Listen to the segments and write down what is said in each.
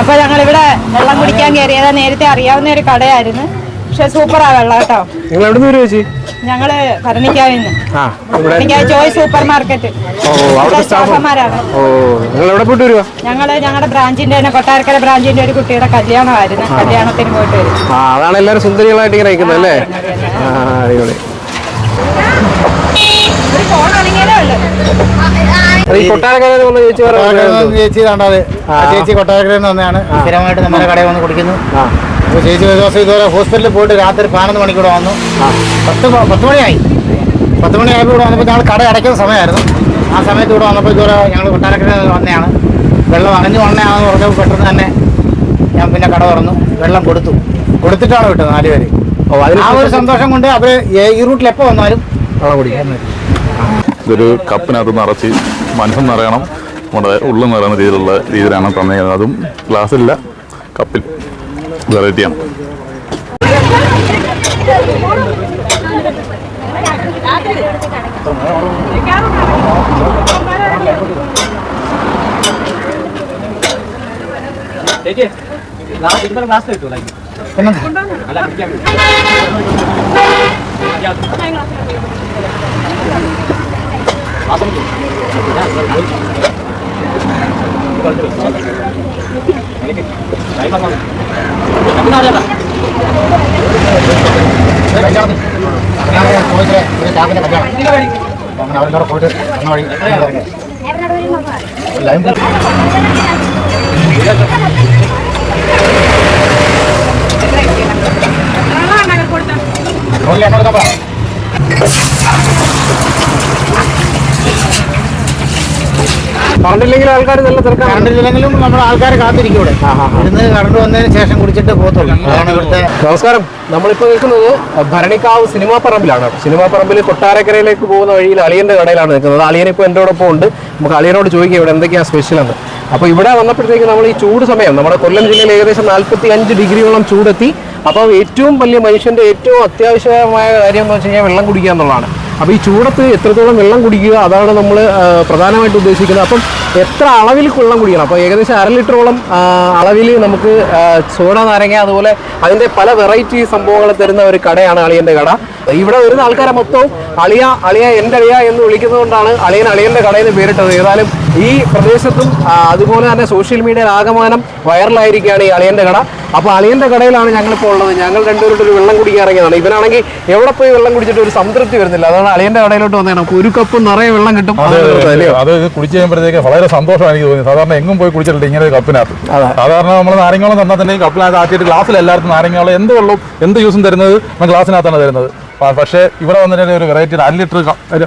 അപ്പൊ ഞങ്ങൾ ഇവിടെ വെള്ളം കുടിക്കാൻ കയറിയത് നേരത്തെ അറിയാവുന്ന ഒരു കടയായിരുന്നു. പക്ഷെ സൂപ്പറാ വെള്ളം കേട്ടോ. നിങ്ങൾ എവിടെ നിന്ന് ചേച്ചി? ഞങ്ങൾ ഭരണിക്കാവിന്ന് ആ ഇവിടെ. Bharanikavu Joy super market. ഓ അവിടുത്തെ സ്റ്റാഫ് ഓ നിങ്ങൾ എവിടെ പോയിട്ട് വരുവാ? ഞങ്ങൾ ഞങ്ങളുടെ ബ്രാഞ്ചിന്റെ തന്നെ കൊട്ടാരക്കര ബ്രാഞ്ചിന്റെ ഒരു കുട്ടിയുടെ കല്യാണമായിരുന്നു. കല്യാണത്തിന് പോയിട്ട് വരും. ആ അതാണ് എല്ലാവരും സുന്ദരികളായിട്ട് ഇങ്ങനെ അല്ലേ? അടിപൊളി. ഒരു ഫോൺ ഉള്ളു. ചേച്ചി കണ്ടത്. ചേച്ചി കൊട്ടാരക്കരയിൽ നിന്ന് വന്നതാണ്. സ്ഥിരമായിട്ട് നമ്മുടെ കടയിൽ വന്ന് കുടിക്കുന്നു. ആ. അപ്പോൾ ചേച്ചി ഒരു ദിവസം ഇതുവരെ ഹോസ്പിറ്റലിൽ പോയിട്ട് രാത്രി പതിനൊന്ന് മണിക്കൂടെ വന്നു. പത്ത് പത്ത് മണിയായി. പത്ത് മണിയായപ്പോൾ ഇവിടെ വന്നപ്പോൾ ഞങ്ങൾ കട അടയ്ക്കുന്ന സമയമായിരുന്നു. ആ സമയത്ത് ഇവിടെ വന്നപ്പോൾ ഇതുവരെ ഞങ്ങൾ കൊട്ടാരക്കരയിൽ നിന്ന് വന്നതാണ്. വെള്ളം അണഞ്ഞു വന്നതാണെന്ന് പറഞ്ഞപ്പോൾ പെട്ടെന്ന് തന്നെ ഞാൻ പിന്നെ കട തുറന്നു. വെള്ളം കൊടുത്തു. കൊടുത്തിട്ടാണ് വിട്ടത് നാല് പേര്. ഓ അതിന് ആ ഒരു സന്തോഷം കൊണ്ട് അവർ ഈ റൂട്ടിൽ എപ്പോൾ വന്നാലും വെള്ളം കുടിക്കാൻ ഒരു കപ്പിനകത്ത് നിറച്ച് മനസ്സും നിറയണം. നമ്മുടെ ഉള്ളും നിറയുന്ന രീതിയിലുള്ള രീതിയിലാണ് തന്നേക്കുന്നത് അതും ഗ്ലാസ്സില്ല കപ്പിൽ വെറൈറ്റിയാണ് അവരോട് പോയിട്ട് വന്ന വഴി എല്ലാവരും ആൾക്കാർ നല്ല തിരക്കാണ് നമ്മൾ ആൾക്കാരെ കാത്തിരിക്കും ഇവിടെ കറണ്ട് വന്നതിന് ശേഷം കുടിച്ചിട്ട് പോകത്തുള്ളൂ. അതാണ് ഇവിടുത്തെ നമസ്കാരം. നമ്മളിപ്പോൾ നിൽക്കുന്നത് ഭരണിക്കാവ് സിനിമാ പറമ്പിലാണ്. സിനിമാ പറമ്പിൽ കൊട്ടാരക്കരയിലേക്ക് പോകുന്ന വഴിയിൽ അളിയന്റെ കടയിലാണ് നിൽക്കുന്നത്. അളിയൻ ഇപ്പോൾ എന്റെ ഒപ്പം ഉണ്ട്. നമുക്ക് അളിയനോട് ചോദിക്കാം ഇവിടെ എന്തൊക്കെയാണ് സ്പെഷ്യൽ എന്ന്. അപ്പോൾ ഇവിടെ വന്നപ്പോഴത്തേക്ക് നമ്മൾ ഈ ചൂട് സമയം നമ്മുടെ കൊല്ലം ജില്ലയിൽ ഏകദേശം നാൽപ്പത്തി അഞ്ച് ഡിഗ്രിയോളം ചൂടെത്തി. അപ്പോൾ ഏറ്റവും വലിയ മനുഷ്യന്റെ ഏറ്റവും അത്യാവശ്യമായ കാര്യം എന്ന് വെച്ച് കഴിഞ്ഞാൽ വെള്ളം കുടിക്കുക എന്നുള്ളതാണ്. അപ്പോൾ ഈ ചൂടത്ത് എത്രത്തോളം വെള്ളം കുടിക്കുക അതാണ് നമ്മൾ പ്രധാനമായിട്ട് ഉദ്ദേശിക്കുന്നത്. അപ്പം എത്ര അളവിൽ വെള്ളം കുടിക്കണം? അപ്പോൾ ഏകദേശം അര ലിറ്ററോളം അളവിൽ നമുക്ക് സോഡ നാരങ്ങ അതുപോലെ അതിന്റെ പല വെറൈറ്റി സംഭവങ്ങൾ തരുന്ന ഒരു കടയാണ് അളിയന്റെ കട. ഇവിടെ വരുന്ന ആൾക്കാരെ മൊത്തവും അളിയ അളിയ എന്റെ അളിയ എന്ന് വിളിക്കുന്നതുകൊണ്ടാണ് അളിയൻ അളിയന്റെ കടയിൽ പേരിട്ടത്. ഏതായാലും ഈ പ്രദേശത്തും അതുപോലെ തന്നെ സോഷ്യൽ മീഡിയയിൽ ആകമാനം വൈറലായിരിക്കുകയാണ് ഈ അളിയന്റെ കട. അപ്പോൾ അളിയന്റെ കടയിലാണ് ഞങ്ങളിപ്പോൾ ഉള്ളത്. ഞങ്ങൾ രണ്ടുപേരുടെ ഒരു വെള്ളം കുടിക്കാൻ ഇറങ്ങിയതാണ്. ഇവനാണെങ്കിൽ എവിടെ പോയി വെള്ളം കുടിച്ചിട്ട് ഒരു സംതൃപ്തി വരുന്നില്ല. അതാണ് അളിയന്റെ കടയിലോട്ട് വന്നതാണ്. നമുക്ക് ഒരു കപ്പ് നിറയെ വെള്ളം കിട്ടും. അത് കുടിച്ചു കഴിയുമ്പോഴത്തേക്ക് വളരെ സന്തോഷമാണ് എനിക്ക് തോന്നി സാധാരണ എങ്ങും പോയി കുടിച്ചിട്ടില്ല ഇങ്ങനെ ഒരു കപ്പിനകത്ത്. സാധാരണ നമ്മൾ നാരങ്ങളും തന്നാൽ തന്നെ കപ്പിനകത്ത് ആക്കിയിട്ട് ഗ്ലാസ്സിൽ എല്ലാവർക്കും നാരങ്ങളും എന്ത് വെള്ളവും എന്ത് ജ്യൂസും തരുന്നത്? ഗ്ലാസ്സിനകത്താണ് തരുന്നത്. പക്ഷേ ഇവിടെ വന്നിട്ട് ഒരു വെറൈറ്റി അര ലിറ്റർ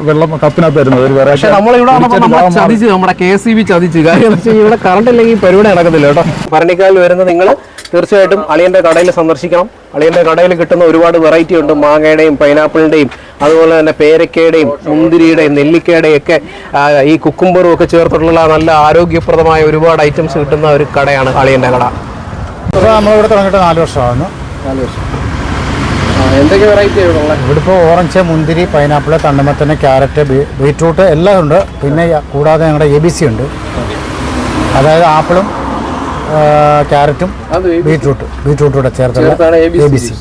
വെള്ളം കപ്പിനകത്ത് തരുന്നത്. ഒരു വെറൈറ്റി നമ്മളിവിടെ വന്നപ്പോൾ നമ്മളെ ചതിച്ച് നമ്മുടെ കെ എസ് ബി ചതിച്ച്. കാര്യം ഇവിടെ കറണ്ട് ഇല്ലെങ്കിൽ പരിപാടി നടക്കത്തില്ല കേട്ടോ. ഭരണിക്കാലിൽ വരുന്ന നിങ്ങൾ തീർച്ചയായിട്ടും അളിയന്റെ കടയിൽ സന്ദർശിക്കണം. അളിയന്റെ കടയിൽ കിട്ടുന്ന ഒരുപാട് വെറൈറ്റി ഉണ്ട്. മാങ്ങയുടെയും പൈനാപ്പിളിന്റെയും അതുപോലെ തന്നെ പേരക്കയുടെയും മുന്തിരിയുടെയും നെല്ലിക്കയുടെയും ഒക്കെ ഈ കുക്കുംബറും ഒക്കെ ചേർത്തിട്ടുള്ള നല്ല ആരോഗ്യപ്രദമായ ഒരുപാട് ഐറ്റംസ് കിട്ടുന്ന ഒരു കടയാണ് അളിയന്റെ കട. ഇപ്പോൾ നമ്മളിവിടെ തുടങ്ങിയിട്ട് നാല് വർഷമാകുന്നു നാല് വർഷം. എന്തൊക്കെ വെറൈറ്റി ഇവിടെ ഇപ്പോൾ ഓറഞ്ച് മുന്തിരി പൈനാപ്പിൾ തണ്ണിമത്തന് ക്യാരറ്റ് ബീറ്റ്റൂട്ട് എല്ലാം ഉണ്ട്. പിന്നെ കൂടാതെ ഞങ്ങളുടെ എ ബി സി ഉണ്ട്. അതായത് ആപ്പിളും ക്യാരറ്റും ബീറ്റ്റൂട്ട് ബീറ്റ്റൂട്ട് കൂടെ ചേർത്തുള്ള A B C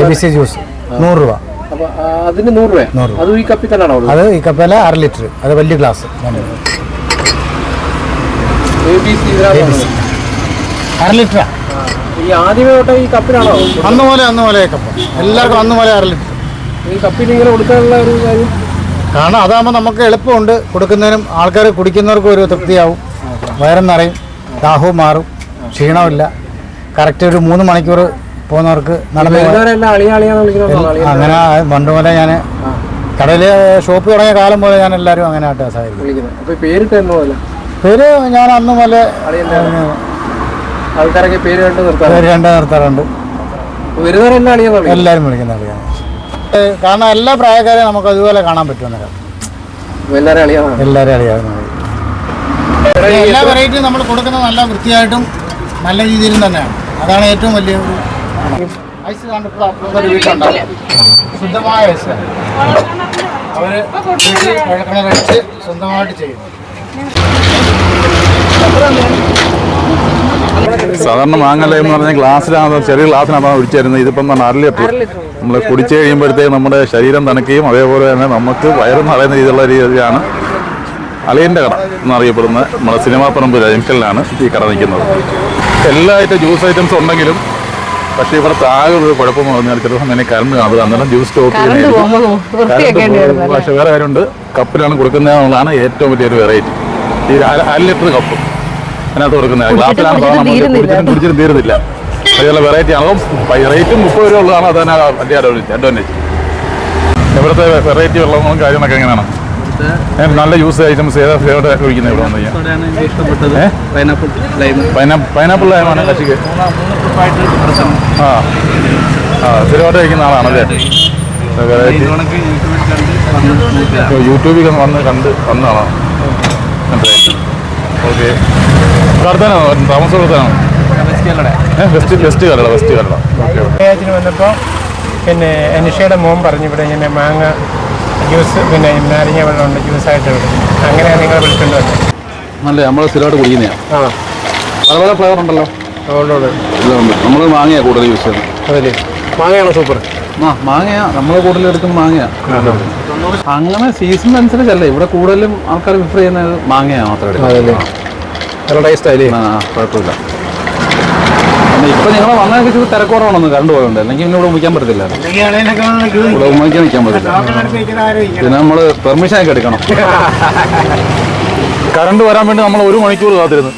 A B C juice. നൂറ് രൂപ. അതിന് നൂറ് രൂപ. നൂറ് ഈ കപ്പിൽ തന്നെയാണോ അത് ഈ കപ്പല അര ലിറ്റർ. അത് വലിയ ഗ്ലാസ്. അര ലിറ്ററാ. ഈ ആദ്യമേ തൊട്ട് ഈ കപ്പിലാണോ? അന്ന് പോലെ അന്ന് പോലെ കപ്പ. എല്ലാവർക്കും അന്ന് പോലെ അര ലിറ്റർ ഈ കപ്പിൽ ഇങ്ങനെ കൊടുക്കാനുള്ള ഒരു കാര്യം? കാരണം അതാകുമ്പോൾ നമുക്ക് എളുപ്പമുണ്ട്. കൊടുക്കുന്നതിനും ആൾക്കാർ കുടിക്കുന്നവർക്കും ഒരു തൃപ്തിയാവും. വയറും നിറയും. ദാഹവും മാറും. ക്ഷീണമില്ല. കറക്റ്റ് ഒരു മൂന്ന് മണിക്കൂർ പോകുന്നവർക്ക് നടന്നു അങ്ങനെ പണ്ട് പോലെ ഞാൻ കടയിൽ ഷോപ്പ് തുടങ്ങിയ കാലം പോലെ ഞാൻ എല്ലാവരും അങ്ങനെ ആയിട്ട് സഹായിക്കും പേര് ഞാൻ അന്ന് പോലെ ആൾക്കാരൊക്കെ പേര് കണ്ട് നിർത്താറുണ്ട്? പേര് കണ്ട് നിർത്താറുണ്ട്. വരുന്നവരെല്ലാം അളിയെന്ന് എല്ലാവരും വിളിക്കുന്ന അറിയാം കാരണം എല്ലാ പ്രായക്കാരെയും നമുക്ക് അതുപോലെ കാണാൻ പറ്റും എല്ലാവരും അളിയാന്നാണ് എല്ലാവരും അറിയാവുന്ന എല്ലാ വെറൈറ്റിയും നമ്മൾ കൊടുക്കുന്നത് നല്ല വൃത്തിയായിട്ടും നല്ല രീതിയിലും തന്നെയാണ്. അതാണ് ഏറ്റവും വലിയ ഒരു ഐസ് കണ്ടിട്ട് ഒരു വീട്ടുണ്ടാവും ശുദ്ധമായ ഐസ് അവർ കുഴക്കണ കഴിച്ച് സ്വന്തമായിട്ട് ചെയ്യും. സാധാരണ മാങ്ങല എന്ന് പറഞ്ഞാൽ ഗ്ലാസ്സിലാണ് ചെറിയ ഗ്ലാസ്സിനകത്താണ് ഒഴിച്ചിരുന്നത് ഇതിപ്പം പറഞ്ഞാൽ അര ലിറ്റർ നമ്മൾ കുടിച്ചു കഴിയുമ്പോഴത്തേക്ക് നമ്മുടെ ശരീരം തണുക്കുകയും അതേപോലെ തന്നെ നമുക്ക് വയറ് നിറയുന്ന രീതിയിലുള്ള രീതിയിലാണ് അളിയന്റെ കട എന്നറിയപ്പെടുന്ന നമ്മുടെ സിനിമാ പറമ്പ് ജംഗ്ഷനിലാണ് ഈ കട നിൽക്കുന്നത്. എല്ലാ ഐറ്റം ജ്യൂസ് ഐറ്റംസ് ഉണ്ടെങ്കിലും പക്ഷേ ഇവിടെ താഴെ ഒരു കുഴപ്പമെന്ന് പറഞ്ഞാൽ ചില തന്നെ കറണ്ട് കാണുക അന്നേരം ജ്യൂസ് സ്റ്റോക്ക് പക്ഷേ വേറെ കാര്യമുണ്ട്. കപ്പിലാണ് കൊടുക്കുന്നതെന്നുള്ളതാണ് ഏറ്റവും വലിയൊരു വെറൈറ്റി ഈ അര ലിറ്റർ കപ്പ്. അതിനകത്ത് കൊടുക്കുന്നത് ഗ്ലാസ്സിലാണ് കുടിച്ചിട്ട് തീരുന്നില്ല. അതുപോലെ വെറൈറ്റി ആണ്? റേറ്റും മുപ്പത് രൂപ ഉള്ളതാണ്. അത് തന്നെ വലിയ അഡ്വാന്റേജ് ഇവിടുത്തെ വെറൈറ്റി വെള്ളങ്ങളും കാര്യങ്ങളൊക്കെ എങ്ങനെയാണ്? നല്ല യൂസ് ഐറ്റംസ് ഏതാ ഫേവറേറ്റ് ഒഴിക്കുന്നത് ഇവിടെ വന്നു ഇഷ്ടപ്പെട്ടത് പൈനാപ്പിൾ ലൈം പൈനാപ്പിൾ ലൈമാണ് കശിക്ക്. ആ. ആ സ്ഥിരമായിട്ട് കഴിക്കുന്ന ആളാണല്ലേ? വെറൈറ്റി യൂട്യൂബിൽ വന്ന് കണ്ട് വന്നതാണോ. ഓക്കെ. അടുത്താണോ താമസം കൊടുത്താണോ west west Kerala west Kerala. Okay okay. വന്നപ്പോൾ പിന്നെ എനിഷയുടെ മോൻ പറഞ്ഞു ഇവിടെ ഇങ്ങനെ മാങ്ങ ജ്യൂസ് പിന്നെ നാരങ്ങ വെള്ളമുണ്ട് ജ്യൂസായിട്ട് വിടും അങ്ങനെയാണ് നിങ്ങൾ വന്നത്. നല്ല നമ്മൾ സ്ഥിരമായിട്ട് കുടിക്കുന്നതാണ് ആ. പല പല ഫ്ലേവർ ഉണ്ടല്ലോ. അതുകൊണ്ടുണ്ട് ഇതുണ്ട് നമ്മൾ മാങ്ങയാണ് കൂടുതൽ യൂസ് ചെയ്യുന്നത്. അതല്ലേ? മാങ്ങയാണോ സൂപ്പർ ആ മാങ്ങയാ. നമ്മൾ കൂടുതൽ എടുക്കുന്ന മാങ്ങയാ അങ്ങനെ സീസൺ അനുസരിച്ചല്ല ഇവിടെ കൂടുതലും ആൾക്കാർ പ്രിഫർ ചെയ്യുന്നത് മാങ്ങയാണ് മാത്രമേ എടുക്കൂ. നല്ല ടേസ്റ്റ് ആയില്ലേ ആ കുഴപ്പമില്ല. ഇപ്പൊ നിങ്ങൾ വന്നതൊക്കെ ഇച്ചിരി തിരക്കുറവാണെന്ന് കറണ്ട് പോയുണ്ട് അല്ലെങ്കിൽ പിന്നെ ഇവിടെ ഉപയോഗിക്കാൻ പറ്റത്തില്ല. ഇവിടെ ഉപയോഗിക്കാൻ നിൽക്കാൻ പറ്റില്ല പിന്നെ നമ്മൾ പെർമിഷൻ ഒക്കെ എടുക്കണം. കറണ്ട് വരാൻ വേണ്ടി നമ്മൾ ഒരു മണിക്കൂർ കാത്തിരുന്നു.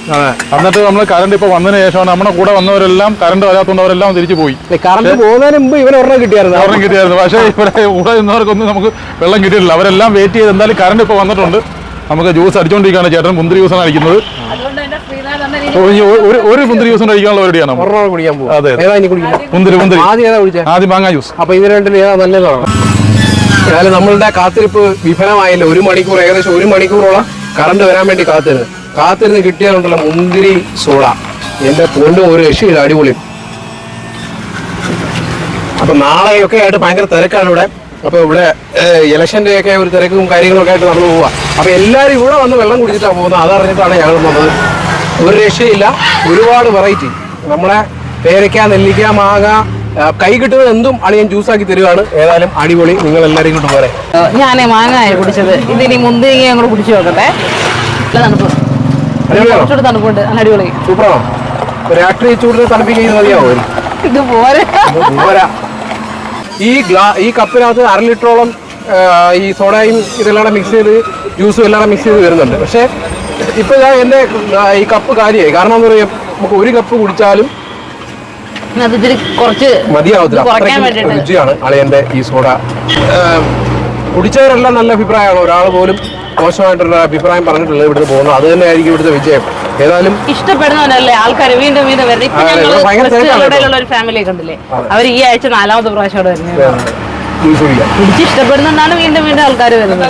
എന്നിട്ട് നമ്മൾ കറണ്ട് ഇപ്പൊ വന്നതിന് ശേഷമാണ് നമ്മുടെ കൂടെ വന്നവരെല്ലാം കറണ്ട് വരാത്തതുകൊണ്ട് അവരെല്ലാം തിരിച്ചു പോയി. കറണ്ട് പോകുന്നതിന് മുമ്പ് ഇവർ ഒരെണ്ണം കിട്ടിയായിരുന്നു? ഒരെണ്ണം കിട്ടിയായിരുന്നു. പക്ഷേ ഇവരെ കൂടെ നിന്നവർക്കൊന്നും നമുക്ക് വെള്ളം കിട്ടിയില്ല അവരെല്ലാം വെയിറ്റ് ചെയ്ത് എന്തായാലും കറണ്ട് ഇപ്പൊ വന്നിട്ടുണ്ട്. നമുക്ക് ജ്യൂസ് അടിച്ചുകൊണ്ടിരിക്കുകയാണ് ചേട്ടൻ മുന്തിരി ജ്യൂസാണ് അടിക്കുന്നത്. ഒരു- ഒരു ഒരു മുന്തിരി ജ്യൂസ് കഴിക്കാനുള്ള പരിപാടിയാണ് അതെ, മുന്തിരി മുന്തിരി. ആദ്യം ഏതാ കുടിച്ചേ? ആദ്യം മാങ്ങാ ജ്യൂസ് അപ്പൊ ഇത് രണ്ടിന് ഏതാ നല്ലതാണ് നമ്മളുടെ കാത്തിരിപ്പ് വിഫലമായല്ലോ. ഒരു മണിക്കൂർ ഏകദേശം ഒരു മണിക്കൂറോളം കറണ്ട് വരാൻ വേണ്ടി കാത്തിരുന്ന്. കാത്തിരുന്ന് കിട്ടിയാലുണ്ടല്ലോ മുന്തിരി സോഡ. എന്റെ പൊന്നും ഒരു രക്ഷയില്ല അടിപൊളി. അപ്പൊ നാളെയൊക്കെ ആയിട്ട് ഭയങ്കര തിരക്കാണ് ഇവിടെ. അപ്പൊ ഇവിടെ ഇലക്ഷന്റെ ഒക്കെ ഒരു തിരക്കും കാര്യങ്ങളൊക്കെ ആയിട്ട് നടന്നു പോവാ. അപ്പൊ എല്ലാരും ഇവിടെ വന്ന് വെള്ളം കുടിച്ചിട്ടാണ് പോകുന്നത്. അതറിഞ്ഞിട്ടാണ് ഞങ്ങൾ വന്നത്. ഒരു രക്ഷയില്ല ഒരുപാട് വെറൈറ്റി നമ്മളെ പേരയ്ക്ക നെല്ലിക്ക മാങ്ങ കൈ കിട്ടുന്നത് എന്തും അളിയൻ ജ്യൂസാക്കി തരുവാണ്. ഏതായാലും അടിപൊളി. നിങ്ങൾ എല്ലാവരും ഇങ്ങോട്ട് പോരെ ഞാനേ മാങ്ങായ കുടിച്ചത്. ഇതിനി മുന്തിരിങ്ങ ഞങ്ങൾ കുടിച്ചു നോക്കട്ടെ. നല്ല തണുപ്പ്. അടിപൊളിയാണോ? കുറച്ചുകൂടെ തണുപ്പുണ്ട്. നല്ല അടിപൊളി. സൂപ്പറാണോ? രാത്രി ചൂടിന് തണുപ്പിക്കുന്നത് മതിയാവോ? ഇത് പോരെ. പോരാ. ഈ ഗ്ലാ ഈ കപ്പിനകത്ത് അര ലിറ്ററോളം ഈ സോഡയും ഇതെല്ലാം മിക്സ് ചെയ്ത് ജ്യൂസും എല്ലാം മിക്സ് ചെയ്ത് വരുന്നുണ്ട് പക്ഷേ ഇപ്പൊ ഞാൻ എന്റെ ഈ കപ്പ് കാര്യമായി. കാരണം എന്താ പറയുക നമുക്ക് ഒരു കപ്പ് കുടിച്ചാലും അത് കുറച്ച് ഈ സോഡ. കുടിച്ചവരെല്ലാം നല്ല അഭിപ്രായമാണ്. ഒരാൾ പോലും മോശമായിട്ടുള്ള അഭിപ്രായം പറഞ്ഞിട്ടുള്ളത് ഇവിടുന്ന് പോകുന്നത്. അത് തന്നെ ആയിരിക്കും ഇവിടുത്തെ വിജയം. ഏതായാലും ഇഷ്ടപ്പെടുന്നവരല്ലേ? ആൾക്കാർ വീണ്ടും വീണ്ടും വരുന്നത്. ഒരു ഫാമിലി കണ്ടില്ലേ അവർ ഈ ആഴ്ച നാലാമത്തെ പ്രാവശ്യം അവിടെ വരുന്നത്. കുടിച്ച് വീണ്ടും വീണ്ടും ആൾക്കാർ വരുന്നത്.